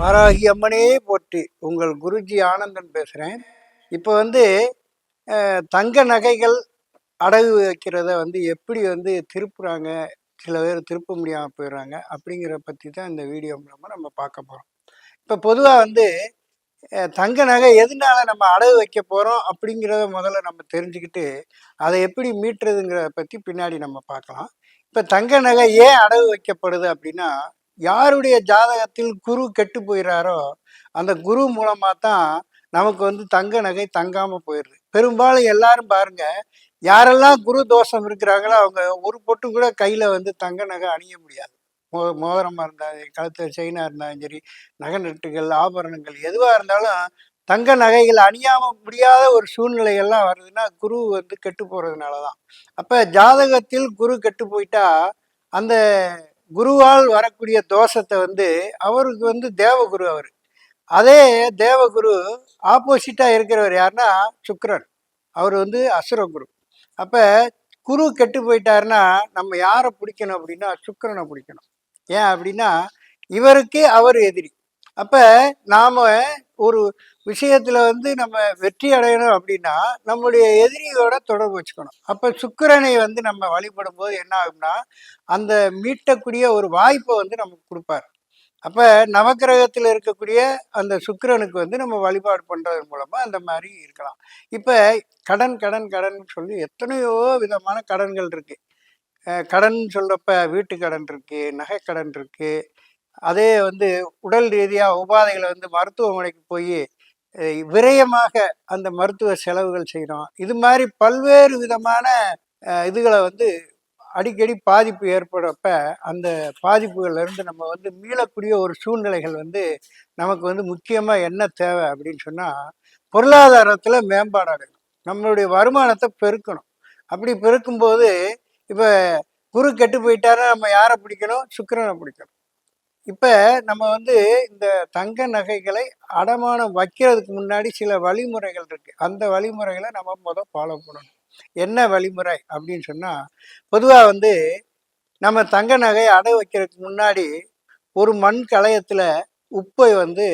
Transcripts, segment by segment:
வாராகி அம்மனே போற்றி. உங்கள் குருஜி ஆனந்தன் பேசுகிறேன் இப்போ வந்து தங்க நகைகள் அடகு வைக்கிறத வந்து எப்படி வந்து திருப்புறாங்க? சில பேர் திருப்ப முடியாமல் போயிடுறாங்க. அப்படிங்கிற பற்றி தான் இந்த வீடியோ மூலமாக நம்ம பார்க்க போகிறோம் இப்போ பொதுவாக வந்து தங்க நகை எதனால நம்ம அடகு வைக்க போகிறோம் அப்படிங்கிறத முதல்ல நம்ம தெரிஞ்சுக்கிட்டு அதை எப்படி மீட்டுறதுங்கிறத பற்றி பின்னாடி நம்ம பார்க்கலாம். இப்போ தங்க நகை ஏன் அடகு வைக்கப்படுது அப்படின்னா யாருடைய ஜாதகத்தில் குரு கெட்டு போயிடுறாரோ அந்த குரு மூலமாக தான் நமக்கு வந்து தங்க நகை தங்காமல் போயிடுது. பெரும்பாலும் எல்லாரும் பாருங்க யாரெல்லாம் குரு தோஷம் இருக்கிறாங்களோ அவங்க ஒரு பொட்டு கூட கையில் வந்து தங்க நகை அணிய முடியாது. மோ மோதிரமாக இருந்தாலும் கழுத்தில் செயினாக இருந்தாலும் சரி நகை நட்டுகள் ஆபரணங்கள் எதுவாக இருந்தாலும் தங்க நகைகள் அணியாம முடியாத ஒரு சூழ்நிலைகள்லாம் வருதுன்னா குரு வந்து கெட்டு போகிறதுனால தான் அப்போ ஜாதகத்தில் குரு கெட்டு போயிட்டா அந்த குருவால் வரக்கூடிய தோஷத்தை வந்து அவருக்கு வந்து தேவகுரு அவர். அதே தேவகுரு ஆப்போசிட்டாக இருக்கிறவர் யாருன்னா சுக்ரன் அவர் வந்து அசுரகுரு. அப்போ குரு கெட்டு போயிட்டாருன்னா நம்ம யாரை பிடிக்கணும் அப்படின்னா சுக்கரனை பிடிக்கணும். ஏன் அப்படின்னா இவருக்கு அவர் எதிரி. அப்போ நாம் ஒரு விஷயத்தில் வந்து நம்ம வெற்றி அடையணும் அப்படின்னா நம்முடைய எதிரியோட தொடர்பு வச்சுக்கணும். அப்போ சுக்கிரனை வந்து நம்ம வழிபடும் போது என்ன ஆகும்னா அந்த மீட்டக்கூடிய ஒரு வாய்ப்பை வந்து நமக்கு கொடுப்பார். அப்போ நவக்கிரகத்தில் இருக்கக்கூடிய அந்த சுக்கிரனுக்கு வந்து நம்ம வழிபாடு பண்ணுறது மூலமாக அந்த மாதிரி இருக்கலாம். இப்போ கடன் கடன் கடன் சொல்லி எத்தனையோ விதமான கடன்கள் இருக்குது கடன் சொல்கிறப்ப வீட்டு கடன் இருக்குது நகைக்கடன் இருக்குது அதே வந்து உடல் ரீதியாக உபாதைகளை வந்து மருத்துவமனைக்கு போய் விரயமாக அந்த மருத்துவ செலவுகள் செய்கிறோம் இது மாதிரி பல்வேறு விதமான இதுகளை வந்து அடிக்கடி பாதிப்பு ஏற்படுறப்ப அந்த பாதிப்புகள்லேருந்து நம்ம வந்து மீளக்கூடிய ஒரு சூழ்நிலைகள் வந்து நமக்கு வந்து முக்கியமாக என்ன தேவை அப்படின்னு சொன்னால் பொருளாதாரத்தில் மேம்பாடு அடையணும் நம்மளுடைய வருமானத்தை பெருக்கணும். அப்படி பெருக்கும்போது இப்போ குரு கெட்டு போயிட்டாருன்னா நம்ம யாரை பிடிக்கணும்? சுக்கரனை பிடிக்கணும். இப்போ நம்ம வந்து இந்த தங்க நகைகளை அடமானம் வைக்கிறதுக்கு முன்னாடி சில வழிமுறைகள் இருக்கு. அந்த வழிமுறைகளை நம்ம முதல் ஃபாலோ பண்ணணும். என்ன வழிமுறை அப்படின்னு சொன்னால் பொதுவாக வந்து நம்ம தங்க நகை அடை வைக்கிறதுக்கு முன்னாடி ஒரு மண் களையத்தில் உப்பை வந்து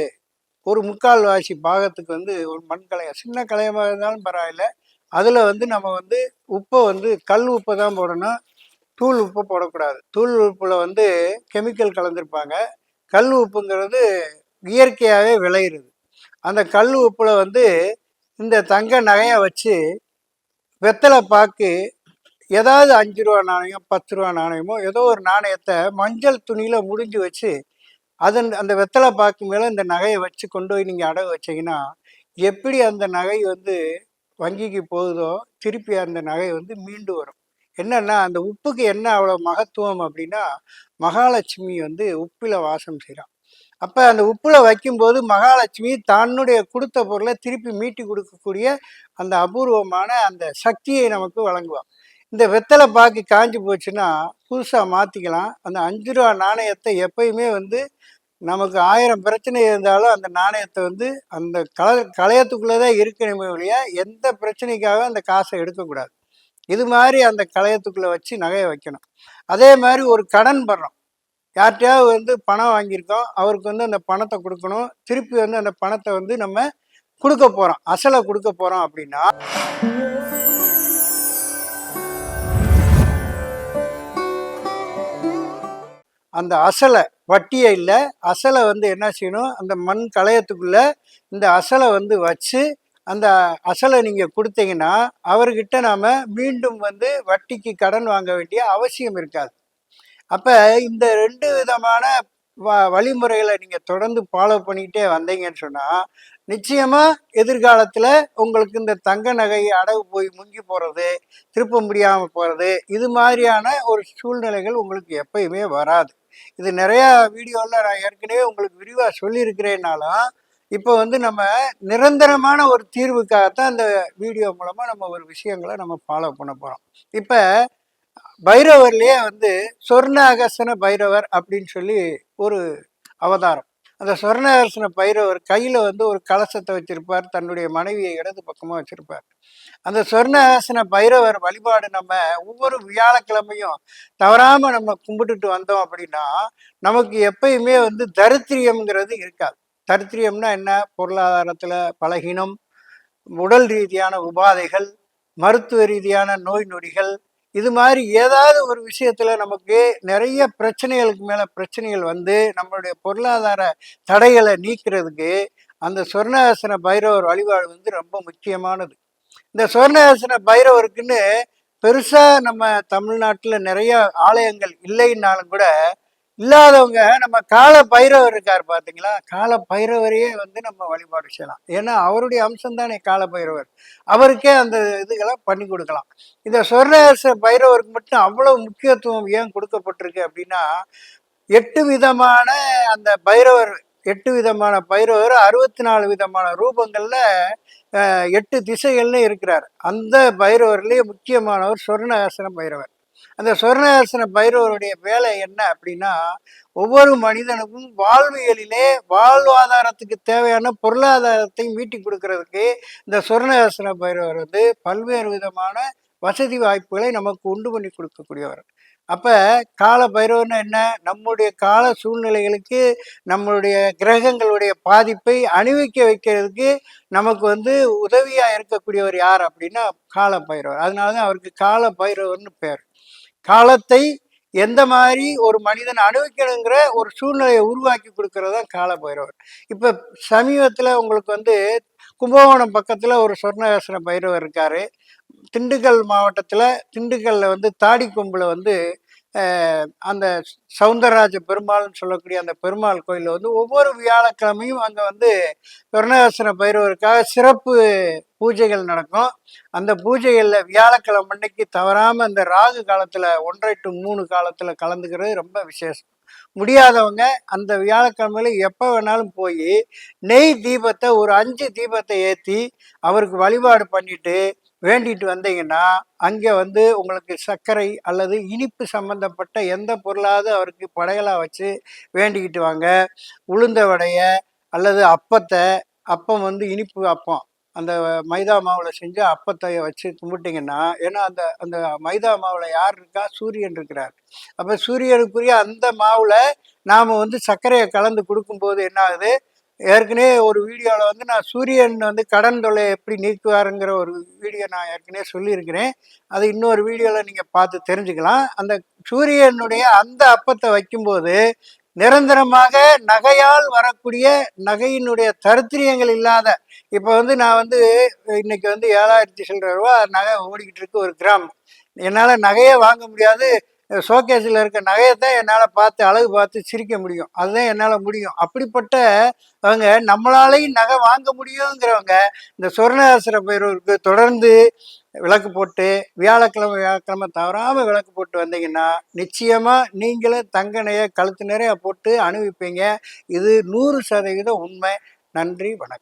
ஒரு முக்கால் வாசி பாகத்துக்கு வந்து ஒரு மண் களையம் சின்ன களையமாக இருந்தாலும் பரவாயில்ல. அதில் வந்து நம்ம வந்து உப்பை வந்து கல் உப்பை தான் போடணும். தூள் உப்பு போடக்கூடாது. தூள் உப்பில் வந்து கெமிக்கல் கலந்துருப்பாங்க. கல் உப்புங்கிறது இயற்கையாகவே விளையிறது. அந்த கல் உப்பில் வந்து இந்த தங்க நகையை வச்சு வெத்தலை பாக்கு ஏதாவது அஞ்சு ரூபா நாணயம் பத்து ரூபா நாணயமோ ஏதோ ஒரு நாணயத்தை மஞ்சள் துணியில் முடிஞ்சு வச்சு அதன் அந்த வெத்தலை பாக்கு மேலே இந்த நகையை வச்சு கொண்டு போய் நீங்கள் அடகு வச்சீங்கன்னா எப்படி அந்த நகை வந்து வங்கிக்கு போகுதோ திருப்பி அந்த நகை வந்து மீண்டு வரும். என்னன்னா அந்த உப்புக்கு என்ன அவ்வளோ மகத்துவம் அப்படின்னா மகாலட்சுமி வந்து உப்பில் வாசம் செய்கிறான் அப்போ அந்த உப்பில் வைக்கும்போது மகாலட்சுமி தன்னுடைய கொடுத்த பொருளை திருப்பி மீட்டி கொடுக்கக்கூடிய அந்த அபூர்வமான அந்த சக்தியை நமக்கு வழங்குவான் இந்த வெத்தலை பாக்கு காஞ்சி போச்சுன்னா புதுசாக மாற்றிக்கலாம் அந்த அஞ்சு ரூபா நாணயத்தை எப்பயுமே வந்து நமக்கு ஆயிரம் பிரச்சனை இருந்தாலும் அந்த நாணயத்தை வந்து அந்த கல களையத்துக்குள்ளே தான் இருக்கணுமே ஒழிய எந்த பிரச்சனைக்காக அந்த காசை எடுக்கக்கூடாது. இது மாதிரி அந்த களையத்துக்குள்ளே வச்சு நகையை வைக்கணும். அதே மாதிரி ஒரு கடன் படுறோம். யார்கிட்டயாவது வந்து பணம் வாங்கியிருக்கோம். அவருக்கு வந்து அந்த பணத்தை கொடுக்கணும். திருப்பி வந்து அந்த பணத்தை வந்து நம்ம கொடுக்க போகிறோம் அசலை கொடுக்க போகிறோம் அப்படின்னா அந்த அசலை வட்டியை இல்லை. அசலை வந்து என்ன செய்யணும்? அந்த மண் களையத்துக்குள்ளே இந்த அசலை வந்து வச்சு அந்த அசலை நீங்கள் கொடுத்தீங்கன்னா அவர்கிட்ட நாம் மீண்டும் வந்து வட்டிக்கு கடன் வாங்க வேண்டிய அவசியம் இருக்காது. அப்போ இந்த ரெண்டு விதமான வ வழிமுறைகளை நீங்கள் தொடர்ந்து ஃபாலோ பண்ணிக்கிட்டே வந்தீங்கன்னு சொன்னால் நிச்சயமாக எதிர்காலத்தில் உங்களுக்கு இந்த தங்க நகை அடகு போய் முங்கி போகிறது திருப்ப முடியாமல் போகிறது இது மாதிரியான ஒரு சூழ்நிலைகள் உங்களுக்கு எப்பயுமே வராது. இது நிறையா வீடியோவில் நான் ஏற்கனவே உங்களுக்கு விரிவாக சொல்லியிருக்கிறேனாலும் இப்போ வந்து நம்ம நிரந்தரமான ஒரு தீர்வுக்காகத்தான் அந்த வீடியோ மூலமாக நம்ம ஒரு விஷயங்களை நம்ம ஃபாலோ பண்ண போகிறோம் இப்போ பைரவர்லேயே வந்து சொர்ண பைரவர் அப்படின்னு சொல்லி ஒரு அவதாரம். அந்த சொர்ணாசன பைரவர் கையில் வந்து ஒரு கலசத்தை வச்சிருப்பார் தன்னுடைய மனைவியை இடது பக்கமாக வச்சுருப்பார். அந்த சொர்ணாசன பைரவர் வழிபாடு நம்ம ஒவ்வொரு வியாழக்கிழமையும் தவறாமல் நம்ம கும்பிட்டுட்டு வந்தோம் அப்படின்னா நமக்கு எப்பயுமே வந்து தரித்திரியம்ங்கிறது இருக்காது. தரித்திரியம்னா என்ன? பொருளாதாரத்தில் பலகீனம் உடல் ரீதியான உபாதைகள் மருத்துவ ரீதியான நோய் நொடிகள் இது மாதிரி ஏதாவது ஒரு விஷயத்துல நமக்கு நிறைய பிரச்சனைகளுக்கு மேல பிரச்சனைகள் வந்து நம்மளுடைய பொருளாதார தடைகளை நீக்கிறதுக்கு அந்த சொர்ணாசன பைரவர் வழிபாடு வந்து ரொம்ப முக்கியமானது. இந்த சுவர்ணாசன பைரவருக்குன்னு பெருசா நம்ம தமிழ்நாட்டில் நிறைய ஆலயங்கள் இல்லைன்னாலும் கூட இல்லாதவங்க நம்ம கால பைரவர் இருக்கார் பார்த்தீங்களா கால பைரவரையே வந்து நம்ம வழிபாடு செய்யலாம். ஏன்னா அவருடைய அம்சம் தானே கால பைரவர் அவருக்கே அந்த இதுகளை பண்ணி கொடுக்கலாம். இந்த சொர்ணேச பைரவருக்கு மட்டும் அவ்வளவு முக்கியத்துவம் ஏன் கொடுக்கப்பட்டிருக்கு அப்படின்னா எட்டு விதமான அந்த பைரவர் எட்டு விதமான பைரவர் அறுபத்தி நாலு விதமான ரூபங்கள்ல எட்டு திசைகள்ல இருக்கிறார். அந்த பைரவர்லேயே முக்கியமானவர் சொர்ணஹாசன பைரவர். அந்த சொர்ணாசன பைரவருடைய வேலை என்ன அப்படின்னா ஒவ்வொரு மனிதனுக்கும் வாழ்வியலிலே வாழ்வாதாரத்துக்கு தேவையான பொருளாதாரத்தை மீட்டி கொடுக்கறதுக்கு இந்த சொர்ணாசன பைரவர் வந்து பல்வேறு விதமான வசதி வாய்ப்புகளை நமக்கு உண்டு பண்ணி கொடுக்கக்கூடியவர். அப்போ கால பைரவர்னா என்ன? நம்முடைய கால சூழ்நிலைகளுக்கு நம்மளுடைய கிரகங்களுடைய பாதிப்பை அணிவிக்க வைக்கிறதுக்கு நமக்கு வந்து உதவியாக இருக்கக்கூடியவர் யார் அப்படின்னா கால பைரவர். அதனால தான் அவருக்கு கால பைரவர்னு பேர். காலத்தை எந்த மாதிரி ஒரு மனிதன் அனுபவிக்கணுங்கிற ஒரு சூழ்நிலையை உருவாக்கி கொடுக்கறது தான் கால பைரவர். இப்போ சமீபத்தில் உங்களுக்கு வந்து கும்பகோணம் பக்கத்தில் ஒரு சொர்ணகாசன பைரவர் இருக்காரு. திண்டுக்கல் மாவட்டத்தில் திண்டுக்கல்ல வந்து தாடி கொம்பில் வந்து அந்த சவுந்தரராஜ பெருமாள்னு சொல்லக்கூடிய அந்த பெருமாள் கோயிலில் வந்து ஒவ்வொரு வியாழக்கிழமையும் அங்கே வந்து கருணாசன பைரவருக்காக சிறப்பு பூஜைகள் நடக்கும். அந்த பூஜைகளில் வியாழக்கிழமை அன்னைக்கு தவறாமல் அந்த ராகு காலத்தில் ஒன்றரை டு மூணு காலத்தில் கலந்துக்கிறது ரொம்ப விசேஷம். முடியாதவங்க அந்த வியாழக்கிழமையில எப்போ வேணாலும் போய் நெய் தீபத்தை ஒரு அஞ்சு தீபத்தை ஏற்றி அவருக்கு வழிபாடு பண்ணிட்டு வேண்டிட்டு வந்தீங்கன்னா அங்கே வந்து உங்களுக்கு சர்க்கரை அல்லது இனிப்பு சம்பந்தப்பட்ட எந்த பொருளாவது அவருக்கு படையலாக வச்சு வேண்டிக்கிட்டு வாங்க. உளுந்த வடைய அல்லது அப்பத்தை அப்பம் வந்து இனிப்பு அப்பம். அந்த மைதா மாவில் செஞ்சு அப்பத்தை வச்சு கும்பிட்டிங்கன்னா ஏன்னா அந்த அந்த மைதா மாவில் யார் இருக்கா? சூரியன் இருக்கிறார். அப்போ சூரியனுக்குரிய அந்த மாவில் நாம் வந்து சர்க்கரையை கலந்து கொடுக்கும்போது என்ன ஆகுது ஏற்கனவே ஒரு வீடியோவில் வந்து நான் சூரியன் வந்து கடன் தொல்லை எப்படி நீக்குவாருங்கிற ஒரு வீடியோ நான் ஏற்கனவே சொல்லியிருக்கிறேன். அது இன்னொரு வீடியோவில் நீங்கள் பார்த்து தெரிஞ்சுக்கலாம். அந்த சூரியனுடைய அந்த அப்பத்தை வைக்கும்போது நிரந்தரமாக நகையால் வரக்கூடிய நகையினுடைய தருத்திரியங்கள் இல்லாத இப்போ வந்து நான் வந்து இன்னைக்கு வந்து ஏழாயிரத்தி சில்லற ரூபா நகை ஓடிக்கிட்டு இருக்கு ஒரு கிராம். என்னால் நகையே வாங்க முடியாது. ஷோகேஸில் இருக்க நகையை தான் என்னால் பார்த்து அழகு பார்த்து சிரிக்க முடியும். அதுதான் என்னால் முடியும். அப்படிப்பட்ட அவங்க நம்மளாலையும் நகை வாங்க முடியுங்கிறவங்க இந்த சொர்ணாசிர பயிருக்கு தொடர்ந்து விளக்கு போட்டு வியாழக்கிழமை வியாழக்கிழமை தவறாமல் விளக்கு போட்டு வந்தீங்கன்னா நிச்சயமாக நீங்களும் தங்க நகையை கழுத்து நிறைய போட்டு அனுபவிப்பீங்க இது நூறு சதவீதம் உண்மை. நன்றி வணக்கம்.